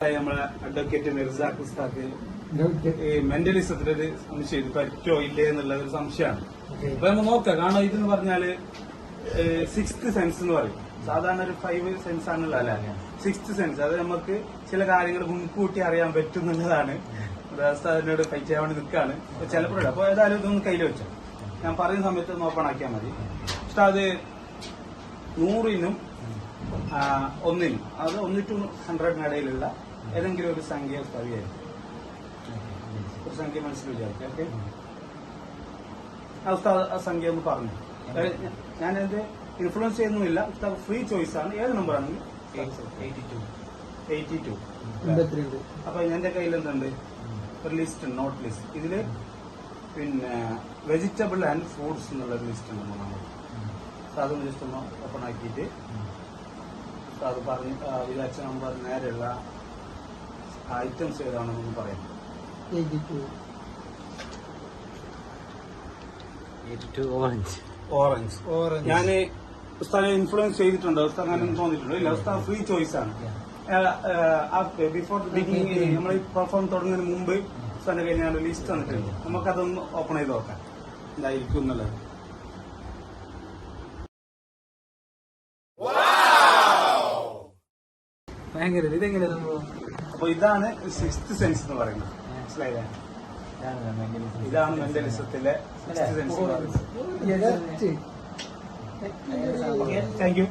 നമ്മളെ അഡ്വക്കേറ്റ് മിർസാഖ് ഉസ്താഖ് ഈ മെന്റലിസത്തിന്റെ ഒരു സംശയം ഇത് പറ്റോ ഇല്ലേ എന്നുള്ള ഒരു സംശയമാണ് അപ്പൊ നമ്മൾ നോക്കാം കാരണം ഇതെന്ന് പറഞ്ഞാൽ സിക്സ്ത് സെൻസ് എന്ന് പറയും. സാധാരണ ഒരു ഫൈവ് സെൻസ് ആണല്ലോ. അല്ലെ സിക്സ്ത് സെൻസ് അത് നമുക്ക് ചില കാര്യങ്ങൾ മുൻകൂട്ടി അറിയാൻ പറ്റും എന്നുള്ളതാണ് ഉസ്താദിനോട് ഫൈറ്റ് ചെയ്യാൻ വേണ്ടി നിൽക്കുകയാണ് ചിലപ്പോഴും അപ്പൊ ഏതായാലും ഇതൊന്ന് കയ്യിൽ വെച്ചോ. ഞാൻ പറയുന്ന സമയത്ത് ഒന്ന് ഓപ്പൺ ആക്കിയാൽ മതി. ഉസ്താദ് നൂറിനും ആ, ഒന്നിനും അത് ഒന്ന് ടു ഹൺഡ്രഡിനിടയിലുള്ള ഏതെങ്കിലും ഒരു സംഖ്യ പറയായിരുന്നു ഒരു സംഖ്യ മനസ്സിൽ വിചാരിക്കാം ഓക്കെ? ആ ഉസ്താദ് ആ സംഖ്യ ഒന്ന് പറഞ്ഞു. ഞാനത് ഇൻഫ്ലുവൻസ് ചെയ്യുന്നില്ല ഉസ്താദ് ഫ്രീ ചോയ്സ് ആണ്. ഏത് നമ്പർ ആണെങ്കിൽ എയ്റ്റി ടു എൺപത്തിരണ്ട്. അപ്പൊ എന്റെ കയ്യിൽ എന്തുണ്ട്? ഒരു ലിസ്റ്റ് നോട്ട് ലിസ്റ്റ് ഇതിൽ പിന്നെ വെജിറ്റബിൾ ആൻഡ് ഫ്രൂട്ട്സ് എന്നുള്ള ഒരു ലിസ്റ്റ് ഉണ്ട് നമ്മൾ അതൊന്ന് ലിസ്റ്റ് ഒന്ന് ഓപ്പൺ ആക്കിയിട്ട് അത് പറഞ്ഞ് വിചാരിച്ച നമ്പർ നേരെയുള്ള ഐറ്റംസ് ഏതാണെന്നൊന്ന് പറയാം. ഓറഞ്ച് ഓറഞ്ച് ഓറഞ്ച് ഞാൻ ഉസ്താനെ ഇൻഫ്ലുവൻസ് ചെയ്തിട്ടുണ്ട്. ഉസ്താദ് അങ്ങനെ തോന്നിയിട്ടുണ്ടോ. ഇല്ല ഉസ്താദ് ഫ്രീ ചോയ്സ് ആണ്. ബിഫോർ ബിഗിനിങ് നമ്മൾ ഈ പെർഫോം തുടങ്ങുന്നതിന് മുമ്പ് ഉസ്താദിന്റെ കയ്യിൽ ഞാൻ ലിസ്റ്റ് തന്നിട്ടുണ്ട് നമുക്കതൊന്ന് ഓപ്പൺ ചെയ്ത് നോക്കാം. എന്തായിരിക്കും എന്നുള്ളത്. ഭയങ്കര ഇതെങ്ങനെ സംഭവം? അപ്പൊ ഇതാണ് സിക്സ്ത് സെൻസ് എന്ന് പറയുന്നത്. മനസ്സിലായില്ലേ? ഇതാണ് മെന്റലിസത്തിലെ സിക്സ്ത് സെൻസ് താങ്ക് യു